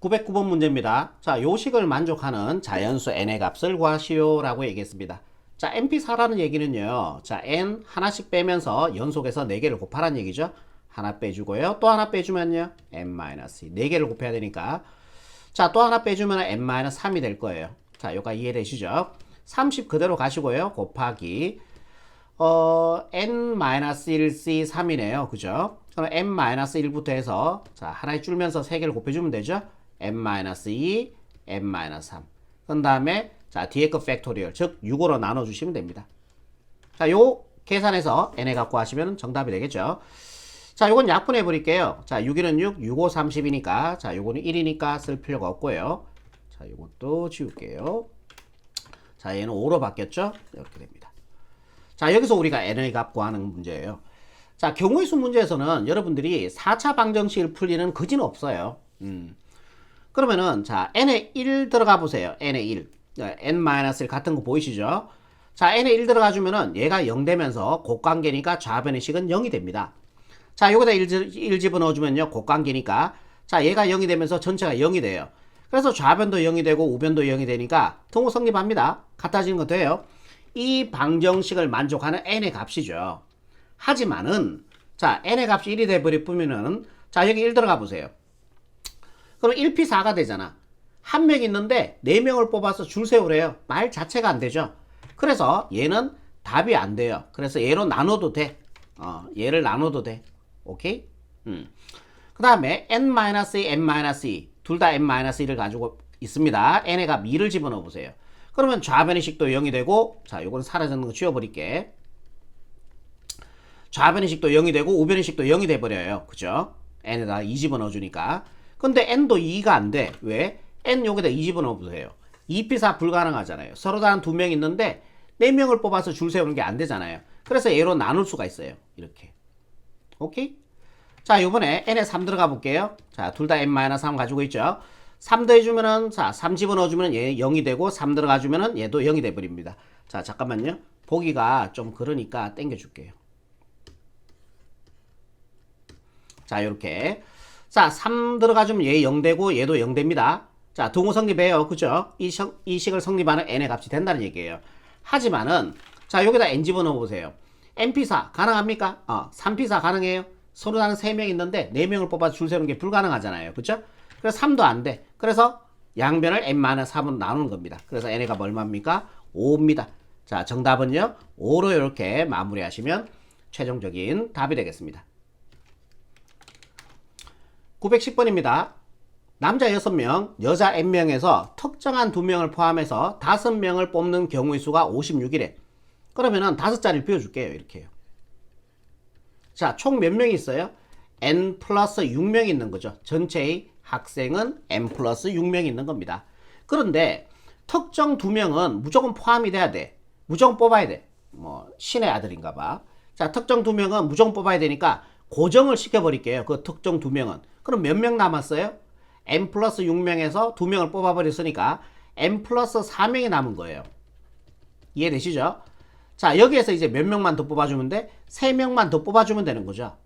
909번 문제입니다. 자, 요식을 만족하는 자연수 n의 값을 구하시오 라고 얘기했습니다. 자, np4라는 얘기는요. 자, n 하나씩 빼면서 연속해서 4개를 곱하라는 얘기죠. 하나 빼주고요. 또 하나 빼주면요. n-2. 4개를 곱해야 되니까. 자, 또 하나 빼주면 n-3이 될 거예요. 자, 요가 이해되시죠? 30 그대로 가시고요. 곱하기 어, n-1c 3이네요. 그죠? 그럼 n-1부터 해서 자, 하나에 줄면서 3개를 곱해주면 되죠? N-2, n-3. 그 다음에 자, 뒤에 거 팩토리얼, 즉 6으로 나눠주시면 됩니다. 자, 요 계산해서 n에 갖고 하시면 정답이 되겠죠? 자, 요건 약분해 버릴게요. 자, 6일은 6, 6, 5, 30이니까 자, 요거는 1이니까 쓸 필요가 없고요. 자, 요것도 지울게요. 자, 얘는 5로 바뀌었죠? 이렇게 됩니다. 자, 여기서 우리가 n의 값 구하는 문제예요. 자, 경우의 수 문제에서는 여러분들이 4차 방정식을 풀리는 그지는 없어요. 음. 그러면은 자, n에 1 들어가 보세요. n에 1. n-1 같은 거 보이시죠? 자, n에 1 들어가 주면은 얘가 0 되면서 곱관계니까 좌변의 식은 0이 됩니다. 자, 여기다 1, 1 집어넣어 주면요. 곱관계니까 자, 얘가 0이 되면서 전체가 0이 돼요. 그래서 좌변도 0이 되고 우변도 0이 되니까 통호 성립합니다. 같아지는 거 돼요. 이 방정식을 만족하는 n의 값이죠. 하지만은 자 n의 값이 1이 돼버리면은 자 여기 1 들어가 보세요. 그럼 1p4가 되잖아. 한 명 있는데 네 명을 뽑아서 줄 세우래요. 말 자체가 안 되죠. 그래서 얘는 답이 안 돼요. 그래서 얘로 나눠도 돼. 어, 얘를 나눠도 돼. 오케이? 음. 그 다음에 n-2, n-2 둘다 n-1을 가지고 있습니다. n의 값 2를 집어넣어 보세요. 그러면 좌변의 식도 0이 되고 자 요거는 사라지는 거 지워버릴게. 좌변의 식도 0이 되고 우변의 식도 0이 돼버려요. 그죠? n에다 2 집어넣어 주니까. 근데 n도 2가 안 돼. 왜? n 여기다 2 집어넣어 보세요. 2p4 불가능하잖아요. 서로 다른 두 명 있는데 네 명을 뽑아서 줄 세우는 게 안 되잖아요. 그래서 얘로 나눌 수가 있어요. 이렇게. 오케이? 자, 요번에 n에 3 들어가 볼게요. 자, 둘 다 n-3 가지고 있죠. 3 더해주면은, 자, 3 집어넣어주면 얘 0이 되고, 3 들어가주면은 얘도 0이 돼버립니다. 자, 잠깐만요. 보기가 좀 그러니까 땡겨줄게요. 자, 요렇게. 자, 3 들어가주면 얘 0 되고, 얘도 0 됩니다. 자, 동호 성립해요. 그죠? 이, 성, 이 식을 성립하는 n의 값이 된다는 얘기예요. 하지만은, 자, 여기다 n 집어넣어 보세요. np4 가능합니까? 어, 3p4 가능해요? 서로 다른 3명 있는데 4명을 뽑아서 줄 세우는 게 불가능하잖아요. 그쵸? 그래서 3도 안 돼. 그래서 양변을 n-3으로 나누는 겁니다. 그래서 n의 값 얼마입니까? 5입니다. 자, 정답은요. 5로 이렇게 마무리하시면 최종적인 답이 되겠습니다. 910번입니다. 남자 6명, 여자 n명에서 특정한 2명을 포함해서 5명을 뽑는 경우의 수가 56이래. 그러면은 5자리를 비워줄게요. 이렇게 요. 자, 총 몇 명이 있어요? n 플러스 6명 있는 거죠. 전체의 학생은 n 플러스 6명 있는 겁니다. 그런데 특정 두 명은 무조건 포함이 돼야 돼. 무조건 뽑아야 돼. 뭐 신의 아들인가 봐. 자, 특정 두 명은 무조건 뽑아야 되니까 고정을 시켜버릴게요. 그 특정 두 명은. 그럼 몇 명 남았어요? n 플러스 6명에서 두 명을 뽑아버렸으니까 n 플러스 4명이 남은 거예요. 이해되시죠? 자, 여기에서 이제 몇 명만 더 뽑아주면 돼? 3명만 더 뽑아주면 되는 거죠.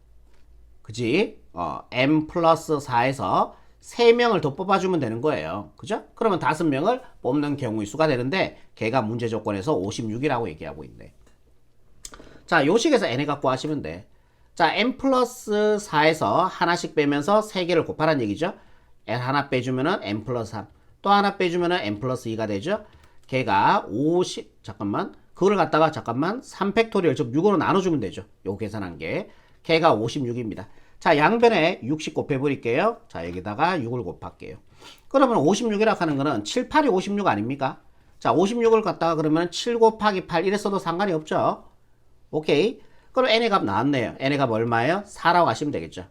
그지? 어, m 플러스 4에서 3명을 더 뽑아주면 되는 거예요. 그죠? 그러면 5명을 뽑는 경우의 수가 되는데, 걔가 문제 조건에서 56이라고 얘기하고 있네. 자, 요 식에서 n을 갖고 하시면 돼. 자, n 플러스 4에서 하나씩 빼면서 3개를 곱하라는 얘기죠. n 하나 빼주면은 n 플러스 3. 또 하나 빼주면은 n 플러스 2가 되죠. 걔가 50, 잠깐만. 그걸 갖다가 잠깐만 3팩토리얼 즉 6으로 나눠주면 되죠. 요 계산한 게. 걔가 56입니다. 자 양변에 60 곱해버릴게요. 자 여기다가 6을 곱할게요. 그러면 56이라고 하는 거는 7, 8이 56 아닙니까? 자 56을 갖다가 그러면 7 곱하기 8 이랬어도 상관이 없죠. 오케이. 그럼 n의 값 나왔네요. n의 값 얼마예요? 4라고 하시면 되겠죠.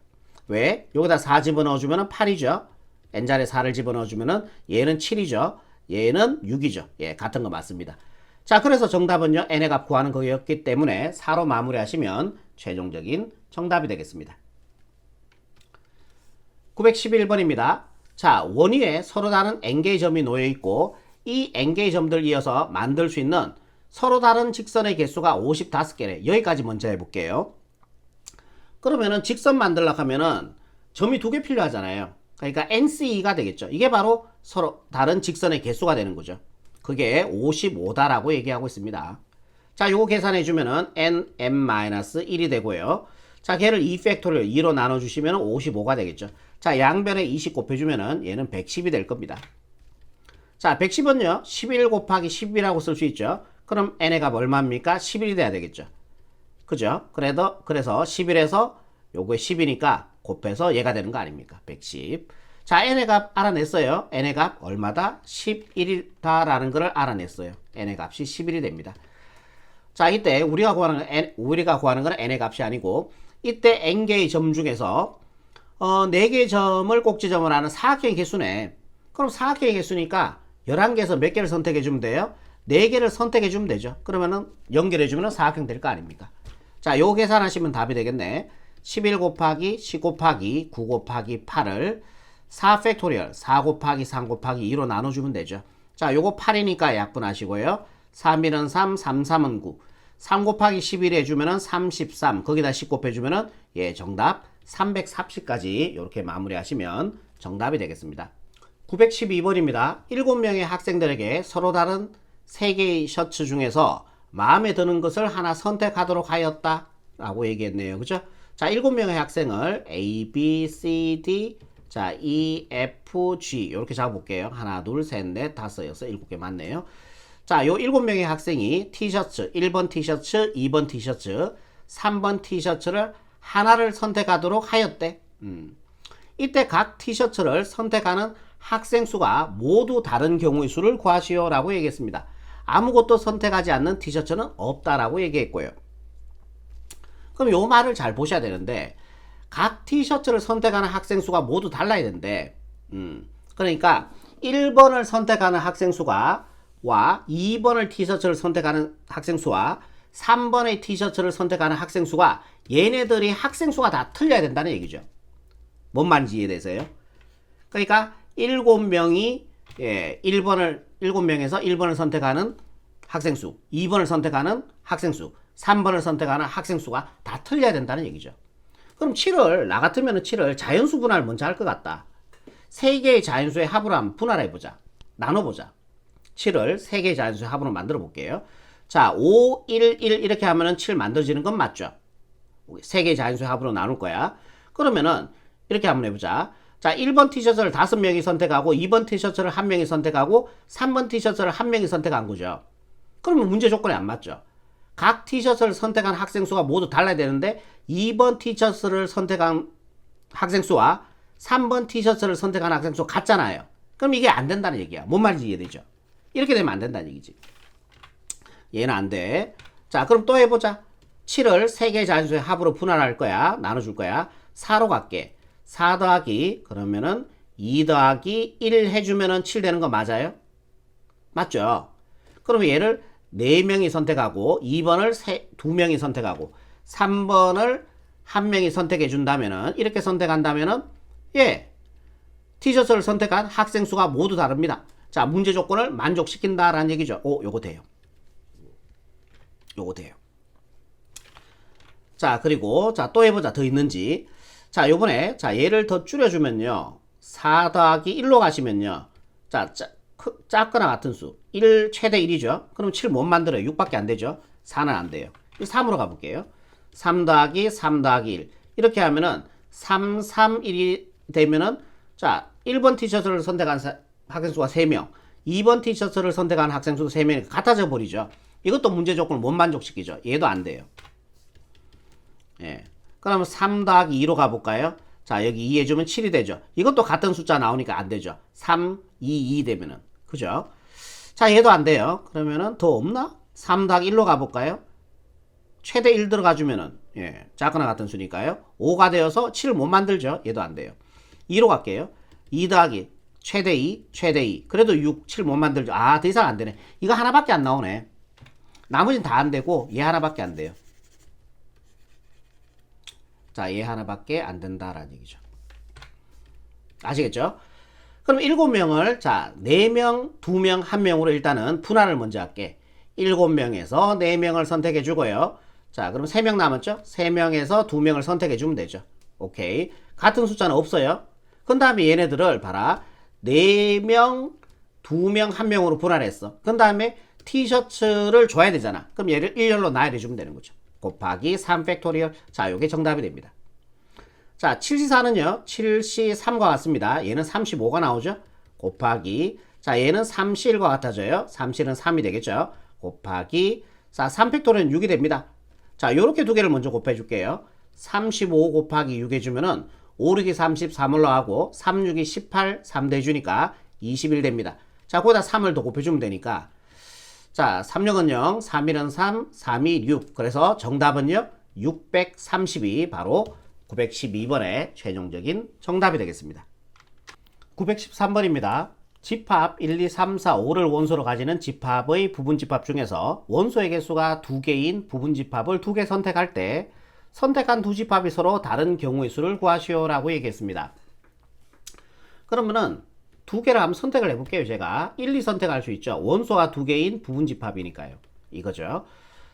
왜? 여기다 4 집어넣어주면 8이죠. n자리에 4를 집어넣어주면 얘는 7이죠. 얘는 6이죠. 예, 같은 거 맞습니다. 자, 그래서 정답은요, n의 값 구하는 거였기 때문에 4로 마무리하시면 최종적인 정답이 되겠습니다. 911번입니다. 자, 원 위에 서로 다른 n개의 점이 놓여 있고 이 n개의 점들 이어서 만들 수 있는 서로 다른 직선의 개수가 55개래. 여기까지 먼저 해볼게요. 그러면은 직선 만들려고 하면은 점이 두 개 필요하잖아요. 그러니까 NC가 되겠죠. 이게 바로 서로 다른 직선의 개수가 되는 거죠. 그게 55다라고 얘기하고 있습니다. 자, 요거 계산해 주면은 nm-1이 되고요. 자, 걔를 2 팩토리얼 2로 나눠 주시면 55가 되겠죠. 자, 양변에 20 곱해 주면은 얘는 110이 될 겁니다. 자, 110은요. 11 곱하기 10이라고 쓸 수 있죠. 그럼 n의 값 얼마입니까? 11이 돼야 되겠죠. 그죠? 그래도 그래서 11에서 요거에 10이니까 곱해서 얘가 되는 거 아닙니까? 110. 자, n의 값 알아냈어요. n의 값 얼마다? 11이다라는 것을 알아냈어요. n의 값이 11이 됩니다. 자, 이때 우리가 구하는 건 n, 우리가 구하는 건 n의 값이 아니고 이때 n개의 점 중에서 어, 4개의 점을 꼭지점을 하는 사각형의 개수네. 그럼 사각형의 개수니까 11개에서 몇 개를 선택해 주면 돼요? 4개를 선택해 주면 되죠. 그러면은 연결해 주면 사각형 될 거 아닙니까? 자, 요 계산하시면 답이 되겠네. 11 곱하기 10 곱하기 9 곱하기 8을 4 팩토리얼 4 곱하기 3 곱하기 2로 나눠주면 되죠. 자, 요거 8이니까 약분하시고요. 3일은 3, 3, 3은 9. 3 곱하기 11 해주면은 33. 거기다 10 곱해주면은 예, 정답 330까지 이렇게 마무리하시면 정답이 되겠습니다. 912번입니다. 7명의 학생들에게 서로 다른 3개의 셔츠 중에서 마음에 드는 것을 하나 선택하도록 하였다. 라고 얘기했네요. 그죠? 자, 7명의 학생을 A, B, C, D, 자, E, F, G. 이렇게 잡아볼게요. 하나, 둘, 셋, 넷, 다섯, 여섯, 일곱 개 맞네요. 자, 요 7명의 학생이 티셔츠, 1번 티셔츠, 2번 티셔츠, 3번 티셔츠를 하나를 선택하도록 하였대. 음. 이때 각 티셔츠를 선택하는 학생 수가 모두 다른 경우의 수를 구하시오 라고 얘기했습니다. 아무것도 선택하지 않는 티셔츠는 없다라고 얘기했고요. 그럼 요 말을 잘 보셔야 되는데 각 티셔츠를 선택하는 학생 수가 모두 달라야 되는데 음, 그러니까 1번을 선택하는 학생 수가 와 2번을 티셔츠를 선택하는 학생 수와 3번의 티셔츠를 선택하는 학생 수가 얘네들이 학생 수가 다 틀려야 된다는 얘기죠. 뭔 말인지 이해되세요? 그러니까 7명이 예, 1번을 7명에서 1번을 선택하는 학생 수, 2번을 선택하는 학생 수, 3번을 선택하는 학생 수가 다 틀려야 된다는 얘기죠. 그럼 7을 나 같으면 7을 자연수 분할 먼저 할 것 같다. 세 개의 자연수의 합으로 한번 분할해 보자. 나눠 보자. 7을 세 개의 자연수의 합으로 만들어 볼게요. 자, 5, 1, 1 이렇게 하면은 7 만들어지는 건 맞죠? 세 개의 자연수의 합으로 나눌 거야. 그러면은 이렇게 한번 해보자. 자, 1번 티셔츠를 5명이 선택하고 2번 티셔츠를 1명이 선택하고 3번 티셔츠를 1명이 선택한 거죠. 그러면 문제 조건이 안 맞죠. 각 티셔츠를 선택한 학생 수가 모두 달라야 되는데 2번 티셔츠를 선택한 학생 수와 3번 티셔츠를 선택한 학생 수 같잖아요. 그럼 이게 안 된다는 얘기야. 뭔 말인지 이해되죠? 이렇게 되면 안 된다는 얘기지. 얘는 안 돼. 자, 그럼 또 해보자. 7을 3개의 자연수의 합으로 분할할 거야. 나눠줄 거야. 4로 갈게. 4 더하기, 그러면은 2 더하기 1 해주면은 7 되는 거 맞아요? 맞죠? 그러면 얘를 4명이 선택하고, 2번을 2명이 선택하고, 3번을 1명이 선택해 준다면은, 이렇게 선택한다면은, 예, 티셔츠를 선택한 학생 수가 모두 다릅니다. 자, 문제 조건을 만족시킨다라는 얘기죠. 오, 요거 돼요. 요거 돼요. 자, 그리고, 자, 또 해보자. 더 있는지. 자, 요번에, 자, 얘를 더 줄여주면요. 4 더하기 1로 가시면요. 자, 짜, 크, 작거나 같은 수. 1, 최대 1이죠. 그럼 7 못 만들어요. 6밖에 안 되죠. 4는 안 돼요. 3으로 가볼게요. 3 더하기 3 더하기 1. 이렇게 하면은 3, 3, 1이 되면은, 자, 1번 티셔츠를 선택한 사, 학생 수가 3명. 2번 티셔츠를 선택한 학생 수도 3명이 같아져 버리죠. 이것도 문제 조건을 못 만족시키죠. 얘도 안 돼요. 예. 그러면 3 더하기 2로 가볼까요? 자, 여기 2 해주면 7이 되죠. 이것도 같은 숫자 나오니까 안 되죠. 3, 2, 2 되면은. 그죠? 자, 얘도 안 돼요. 그러면은 더 없나? 3 더하기 1로 가볼까요? 최대 1 들어가주면은, 예, 작거나 같은 수니까요. 5가 되어서 7을 못 만들죠. 얘도 안 돼요. 2로 갈게요. 2 더하기 최대 2, 최대 2. 그래도 6, 7 못 만들죠. 아, 더 이상 안 되네. 이거 하나밖에 안 나오네. 나머지는 다 안 되고, 얘 하나밖에 안 돼요. 자, 얘 하나밖에 안 된다라는 얘기죠. 아시겠죠? 그럼 7명을 자, 4명, 2명, 1명으로 일단은 분할을 먼저 할게. 7명에서 4명을 선택해 주고요. 자, 그럼 3명 남았죠? 3명에서 2명을 선택해 주면 되죠. 오케이. 같은 숫자는 없어요. 그 다음에 얘네들을 봐라. 4명, 2명, 1명으로 분할했어. 그 다음에 티셔츠를 줘야 되잖아. 그럼 얘를 1열로 나열해 주면 되는 거죠. 곱하기 3 팩토리얼. 자, 요게 정답이 됩니다. 자, 7C4는요, 7C3과 같습니다. 얘는 35가 나오죠? 곱하기, 자, 얘는 3C1과 같아져요. 3C는 3이 되겠죠? 곱하기, 자, 3팩토리는 6이 됩니다. 자, 요렇게 두 개를 먼저 곱해 줄게요. 35 곱하기 6 해주면은 5, 6이 30, 3 올라가고 3, 6이 18, 3 대 주니까 21 됩니다. 자, 거기다 3을 더 곱해주면 되니까 자, 3력은 0, 3일은 3, 3이 6. 그래서 정답은요, 632 바로 912번의 최종적인 정답이 되겠습니다. 913번입니다. 집합 1, 2, 3, 4, 5를 원소로 가지는 집합의 부분 집합 중에서 원소의 개수가 두 개인 부분 집합을 두 개 선택할 때 선택한 두 집합이 서로 다른 경우의 수를 구하시오라고 얘기했습니다. 그러면은 두 개를 한번 선택을 해볼게요. 제가 1, 2 선택할 수 있죠. 원소가 두 개인 부분 집합이니까요. 이거죠.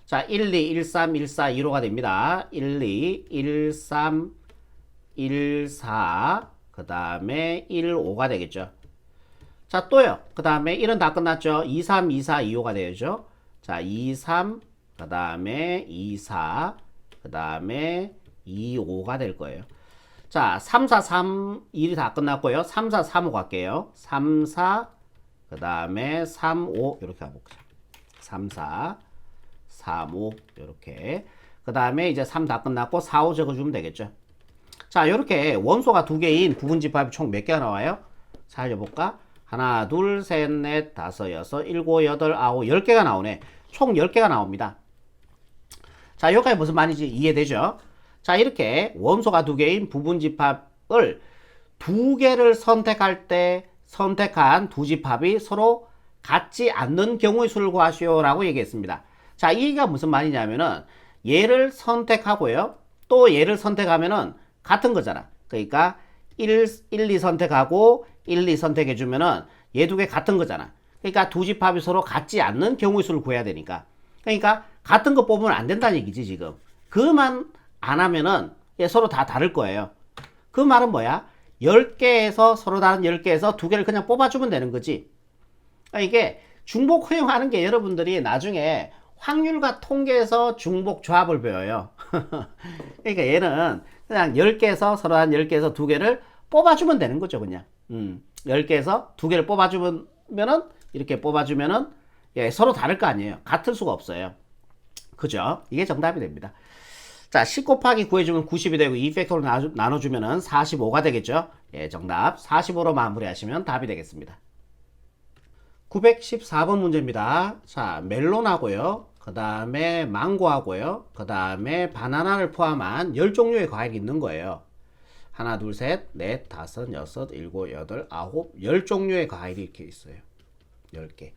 자, 1, 2, 1, 3, 1, 4, 2로가 됩니다. 1, 2, 1, 3, 1, 4, 그 다음에 1, 5가 되겠죠. 자, 또요. 그 다음에 1은 다 끝났죠. 2, 3, 2, 4, 2, 5가 되죠. 자, 2, 3, 그 다음에 2, 4, 그 다음에 2, 5가 될 거예요. 자, 3, 4, 3, 1이 다 끝났고요. 3, 4, 3, 5 갈게요. 3, 4, 그 다음에 3, 5, 이렇게 가볼게요. 3, 4, 3, 5, 이렇게. 그 다음에 이제 3 다 끝났고 4, 5 적어주면 되겠죠. 자, 이렇게 원소가 두 개인 부분 집합이 총 몇 개가 나와요? 살려볼까? 하나, 둘, 셋, 넷, 다섯, 여섯, 일곱, 여덟, 아홉, 열 개가 나오네. 총 열 개가 나옵니다. 자, 여기까지 무슨 말인지 이해되죠? 자, 이렇게 원소가 두 개인 부분 집합을 두 개를 선택할 때 선택한 두 집합이 서로 같지 않는 경우의 수를 구하시오 라고 얘기했습니다. 자, 이 얘기가 무슨 말이냐면은 얘를 선택하고요. 또 얘를 선택하면은 같은 거잖아. 그러니까 1, 1, 2 선택하고 1, 2 선택해 주면은 얘 두 개 같은 거잖아. 그러니까 두 집합이 서로 같지 않는 경우의 수를 구해야 되니까. 그러니까 같은 거 뽑으면 안 된다는 얘기지, 지금. 그만 안 하면은 얘 서로 다 다를 거예요. 그 말은 뭐야? 10개에서 서로 다른 10개에서 두 개를 그냥 뽑아주면 되는 거지. 그러니까 이게 중복 허용하는 게 여러분들이 나중에 확률과 통계에서 중복 조합을 배워요. 그러니까 얘는 그냥 10개에서 서로 한 10개에서 두 개를 뽑아주면 되는 거죠, 그냥. 음, 10개에서 두 개를 뽑아주면은, 이렇게 뽑아주면은, 예, 서로 다를 거 아니에요. 같을 수가 없어요. 그죠? 이게 정답이 됩니다. 자, 10 곱하기 9해주면 90이 되고 2팩터로 나눠주면 은 45가 되겠죠? 예, 정답. 45로 마무리하시면 답이 되겠습니다. 914번 문제입니다. 자, 멜론하고요. 그 다음에 망고하고요. 그 다음에 바나나를 포함한 10종류의 과일이 있는 거예요. 하나, 둘, 셋, 넷, 다섯, 여섯, 일곱, 여덟, 아홉, 열 종류의 과일이 이렇게 있어요. 10개.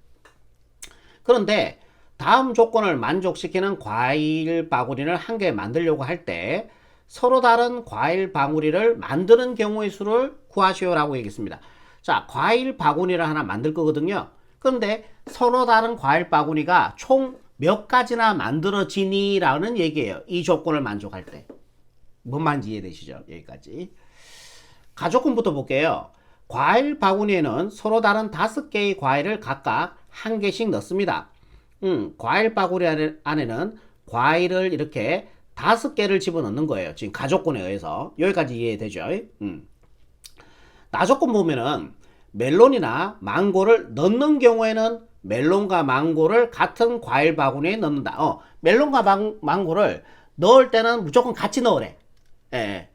그런데 다음 조건을 만족시키는 과일 바구니를 한 개 만들려고 할 때 서로 다른 과일 바구니를 만드는 경우의 수를 구하시오라고 얘기했습니다. 자, 과일 바구니를 하나 만들 거거든요. 그런데 서로 다른 과일 바구니가 총 몇 가지나 만들어지니 라는 얘기예요. 이 조건을 만족할 때. 뭔 말인지 이해되시죠? 여기까지. 가조건부터 볼게요. 과일 바구니에는 서로 다른 다섯 개의 과일을 각각 한 개씩 넣습니다. 음, 과일 바구니 안에, 안에는 과일을 이렇게 다섯 개를 집어넣는 거예요. 지금 가조건에 의해서. 여기까지 이해되죠? 음. 나조건 보면은 멜론이나 망고를 넣는 경우에는 멜론과 망고를 같은 과일 바구니에 넣는다. 어, 멜론과 망, 망고를 넣을 때는 무조건 같이 넣으래. 예.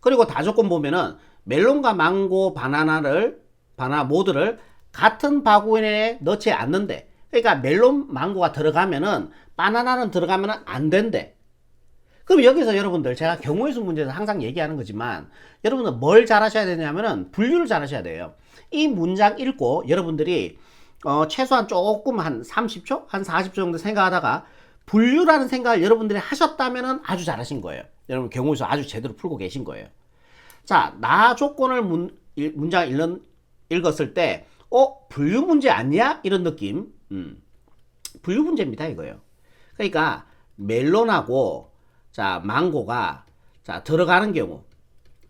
그리고 다조건 보면은 멜론과 망고, 바나나를 바나나 모두를 같은 바구니에 넣지 않는데. 그러니까 멜론, 망고가 들어가면은 바나나는 들어가면은 안 된대. 그럼 여기서 여러분들 제가 경우의 수 문제에서 항상 얘기하는 거지만 여러분들 뭘 잘하셔야 되냐면은 분류를 잘하셔야 돼요. 이 문장 읽고 여러분들이 어, 최소한 조금 한 30초, 한 40초 정도 생각하다가 분류라는 생각을 여러분들이 하셨다면 아주 잘하신 거예요. 여러분 경우에서 아주 제대로 풀고 계신 거예요. 자, 나 조건을 문, 문장 읽는, 읽었을 때, 어, 분류 문제 아니야? 이런 느낌. 음. 분류 문제입니다, 이거요. 그러니까 멜론하고 자, 망고가 자, 들어가는 경우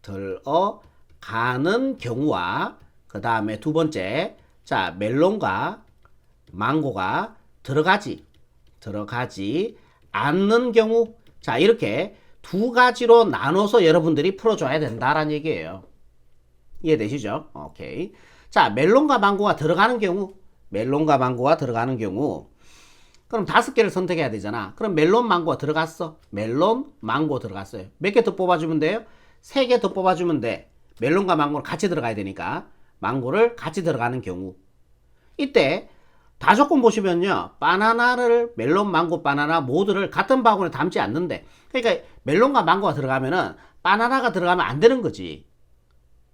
들어가는 가는 경우와 그 다음에 두 번째 자 멜론과 망고가 들어가지 들어가지 않는 경우 자 이렇게 두 가지로 나눠서 여러분들이 풀어줘야 된다라는 얘기예요. 이해되시죠? 오케이. 자 멜론과 망고가 들어가는 경우 멜론과 망고가 들어가는 경우 그럼 다섯 개를 선택해야 되잖아. 그럼 멜론 망고가 들어갔어. 멜론 망고 들어갔어요. 몇 개 더 뽑아주면 돼요? 세 개 더 뽑아주면 돼. 멜론과 망고를 같이 들어가야 되니까 망고를 같이 들어가는 경우 이때 다 조건 보시면요. 바나나를 멜론, 망고, 바나나 모두를 같은 바구니에 담지 않는데 그러니까 멜론과 망고가 들어가면은 바나나가 들어가면 안 되는 거지.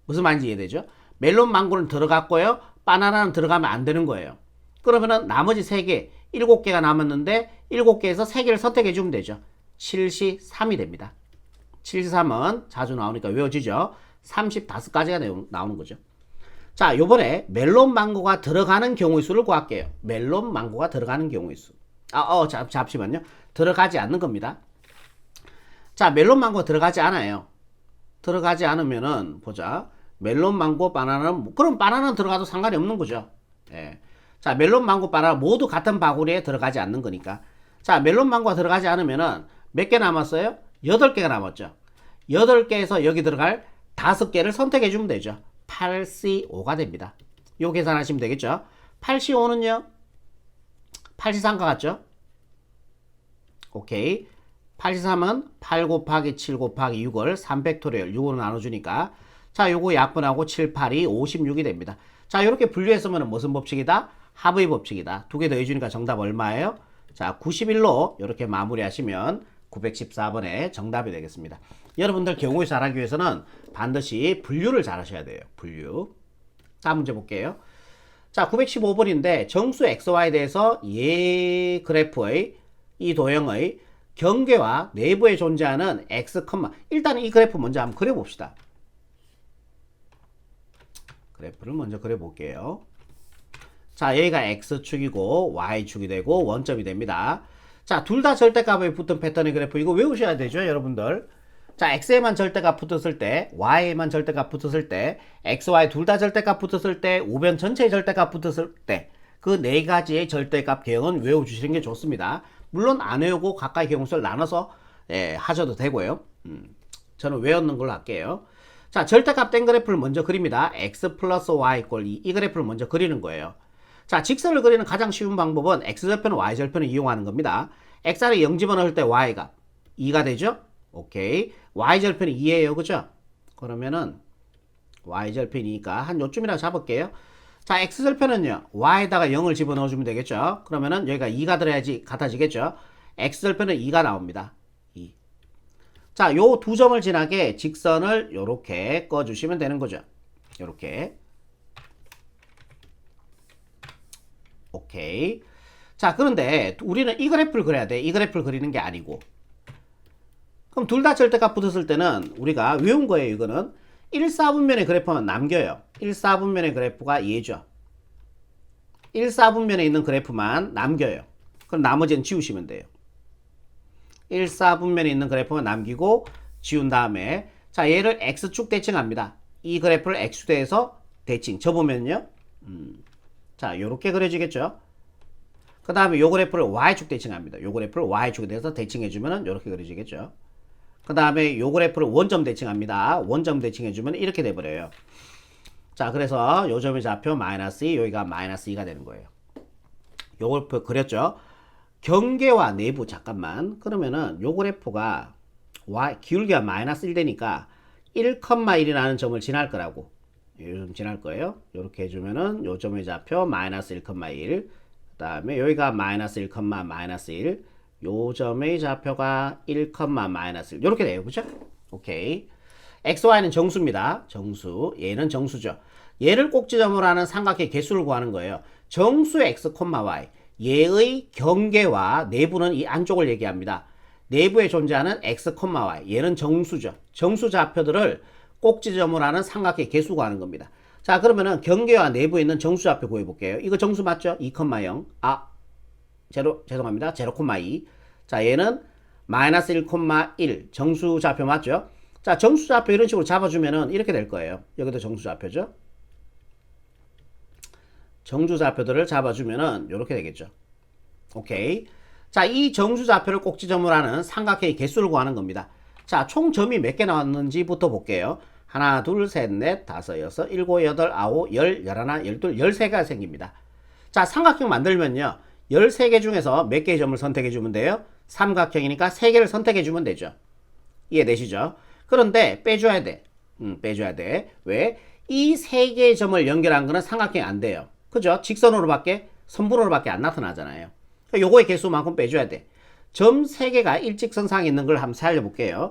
무슨 말인지 이해되죠? 멜론, 망고는 들어갔고요. 바나나는 들어가면 안 되는 거예요. 그러면은 나머지 세 개, 일곱 개가 남았는데 일곱 개에서 세 개를 선택해 주면 되죠. 7시 3이 됩니다. 7시 3은 자주 나오니까 외워지죠. 35가지가 나오는 거죠. 자, 요번에 멜론 망고가 들어가는 경우의 수를 구할게요. 멜론 망고가 들어가는 경우의 수. 아, 어, 잠, 잠시만요. 들어가지 않는 겁니다. 자, 멜론 망고가 들어가지 않아요. 들어가지 않으면은, 보자. 멜론 망고 바나나는, 뭐- 그럼 바나나는 들어가도 상관이 없는 거죠. 예. 자, 멜론 망고 바나나 모두 같은 바구니에 들어가지 않는 거니까. 자, 멜론 망고가 들어가지 않으면은 몇 개 남았어요? 8개가 남았죠. 8개에서 여기 들어갈 5개를 선택해 주면 되죠. 8C5가 됩니다. 요 계산하시면 되겠죠. 8C5는요. 8C3과 같죠? 오케이. 8C3은 8 곱하기 7 곱하기 6을 3팩토리얼 6으로 나눠주니까 자 요거 약분하고 7, 8이 56이 됩니다. 자 이렇게 분류했으면 무슨 법칙이다? 합의 법칙이다. 두 개 더해주니까 정답 얼마예요? 자 91로 이렇게 마무리하시면 914번에 정답이 되겠습니다. 여러분들 경우에 잘하기 위해서는 반드시 분류를 잘 하셔야 돼요. 분류. 다음 문제 볼게요. 자, 915번인데 정수 XY에 대해서 예 그래프의 이 도형의 경계와 내부에 존재하는 X, 일단 이 그래프 먼저 한번 그려봅시다. 그래프를 먼저 그려볼게요. 자, 여기가 X축이고 Y축이 되고 원점이 됩니다. 자, 둘 다 절대값에 붙은 패턴의 그래프 이거 외우셔야 되죠, 여러분들. 자, x에만 절대값 붙었을 때, y에만 절대값 붙었을 때, x, y 둘 다 절대값 붙었을 때, 우변 전체의 절대값 붙었을 때, 그 네 가지의 절대값 개형은 외워주시는 게 좋습니다. 물론 안 외우고 가까이 개형수를 나눠서 예, 하셔도 되고요. 음, 저는 외웠는 걸로 할게요. 자, 절대값 땡 그래프를 먼저 그립니다. x 플러스 y 2. 이 그래프를 먼저 그리는 거예요. 자, 직선을 그리는 가장 쉬운 방법은 x절편은 y절편을 이용하는 겁니다. x를 0 집어넣을 때 y가 2가 되죠? 오케이. y절편이 2예요. 그죠? 그러면은 y절편이니까 한 요쯤이라 잡을게요. 자, x절편은요. y에다가 0을 집어넣어주면 되겠죠? 그러면은 여기가 2가 들어야지 같아지겠죠? x절편은 2가 나옵니다. 2. 자, 요 두 점을 지나게 직선을 요렇게 꺼주시면 되는 거죠. 요렇게. 오케이. 자, 그런데 우리는 이 그래프를 그려야 돼. 이 그래프를 그리는 게 아니고. 그럼 둘 다 절대값 붙었을 때는 우리가 외운 거예요, 이거는. 1, 4분면의 그래프만 남겨요. 1, 4분면의 그래프가 얘죠. 1, 4분면에 있는 그래프만 남겨요. 그럼 나머지는 지우시면 돼요. 1, 4분면에 있는 그래프만 남기고 지운 다음에 자, 얘를 X축 대칭합니다. 이 그래프를 X대에서 대칭. 접으면요. 음, 자, 요렇게 그려지겠죠. 그 다음에 요 그래프를 Y축 대칭합니다. 요 그래프를 Y축에 대해서 대칭해주면 이렇게 그려지겠죠. 그 다음에 요 그래프를 원점 대칭합니다. 원점 대칭해주면 이렇게 돼버려요. 자, 그래서 요 점의 좌표 마이너스 2, 여기가 마이너스 2가 되는 거예요. 요 그래프 그렸죠? 경계와 내부, 잠깐만. 그러면은 요 그래프가 y, 기울기가 마이너스 1 되니까 1,1이라는 점을 지날 거라고. 요점 지날 거예요. 요렇게 해주면은 요 점의 좌표 마이너스 1,1. 그 다음에 여기가 마이너스 1, 마이너스 1. 요 점의 좌표가 1, 마이너스 1. 요렇게 돼요. 그죠? 오케이. XY는 정수입니다. 정수. 얘는 정수죠. 얘를 꼭지점으로 하는 삼각형 개수를 구하는 거예요. 정수 X, Y. 얘의 경계와 내부는 이 안쪽을 얘기합니다. 내부에 존재하는 X, Y. 얘는 정수죠. 정수 좌표들을 꼭지점으로 하는 삼각형 개수 구하는 겁니다. 자, 그러면은 경계와 내부에 있는 정수 좌표 구해 볼게요. 이거 정수 맞죠? 2,0. 아, 제로, 죄송합니다. 0,2. 자, 얘는 마이너스 1,1 정수 좌표 맞죠? 자, 정수 좌표 이런 식으로 잡아주면은 이렇게 될 거예요. 여기도 정수 좌표죠. 정수좌표들을 잡아주면은 이렇게 되겠죠. 오케이. 자, 이 정수좌표를 꼭지점으로 하는 삼각형의 개수를 구하는 겁니다. 자, 총 점이 몇 개 나왔는지부터 볼게요. 하나, 둘, 셋, 넷, 다섯, 여섯, 일곱, 여덟, 아홉, 열, 열하나, 열둘, 열세개가 생깁니다. 자, 삼각형 만들면요. 13개 중에서 몇 개의 점을 선택해 주면 돼요? 삼각형이니까 3개를 선택해 주면 되죠. 이해되시죠? 그런데 빼줘야 돼. 음, 빼줘야 돼. 왜? 이 세 개의 점을 연결한 거는 삼각형이 안 돼요. 그죠? 직선으로밖에, 선분으로밖에 안 나타나잖아요. 그러니까 요거의 개수만큼 빼줘야 돼. 점세 개가 일직선상에 있는 걸 한번 살려볼게요.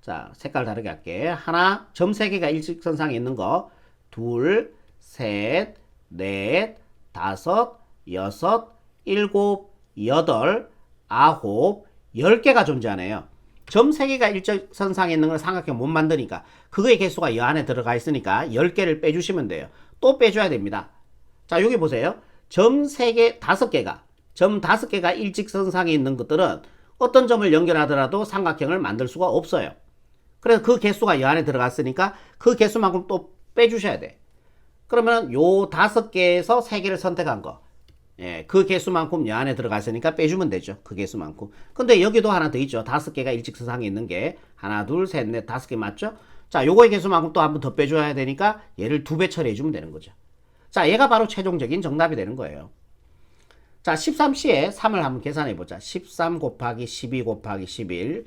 자, 색깔 다르게 할게. 하나, 점세 개가 일직선상에 있는 거. 둘, 셋, 넷, 다섯, 여섯, 일곱, 여덟, 아홉, 열 개가 존재하네요. 점 3개가 일직선상에 있는 걸 삼각형 못 만드니까 그거의 개수가 이 안에 들어가 있으니까 10개를 빼주시면 돼요. 또 빼줘야 됩니다. 자 여기 보세요. 점 3개, 5개가 점 5개가 일직선상에 있는 것들은 어떤 점을 연결하더라도 삼각형을 만들 수가 없어요. 그래서 그 개수가 이 안에 들어갔으니까 그 개수만큼 또 빼주셔야 돼. 그러면 요 다섯 개에서 세 개를 선택한 거. 예, 그 개수만큼 이 안에 들어갔으니까 빼주면 되죠. 그 개수만큼. 근데 여기도 하나 더 있죠. 다섯 개가 일직선상에 있는 게 하나, 둘, 셋, 넷, 다섯 개 맞죠? 자, 요거의 개수만큼 또 한 번 더 빼줘야 되니까 얘를 두 배 처리해주면 되는 거죠. 자, 얘가 바로 최종적인 정답이 되는 거예요. 자, 13C에 3을 한번 계산해 보자. 13 곱하기 12 곱하기 11.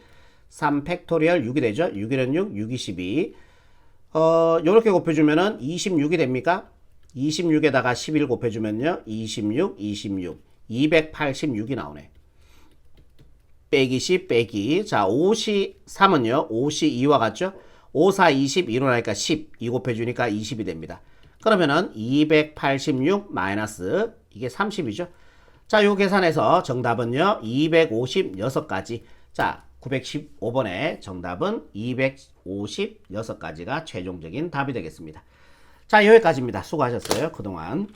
3 팩토리얼 6이 되죠? 6일은 6, 6이 12. 어, 요렇게 곱해주면은 26이 됩니까? 26에다가 11 곱해주면요. 26, 26. 286이 나오네. 빼기 10, 빼기. 자, 5시 3은요. 5시 2와 같죠? 5, 4, 20, 2로 나니까 10. 2 곱해주니까 20이 됩니다. 그러면은 286 마이너스 이게 30이죠. 자, 요 계산해서 정답은요. 256가지. 자, 915번의 정답은 256가지가 최종적인 답이 되겠습니다. 자, 여기까지입니다. 수고하셨어요. 그동안.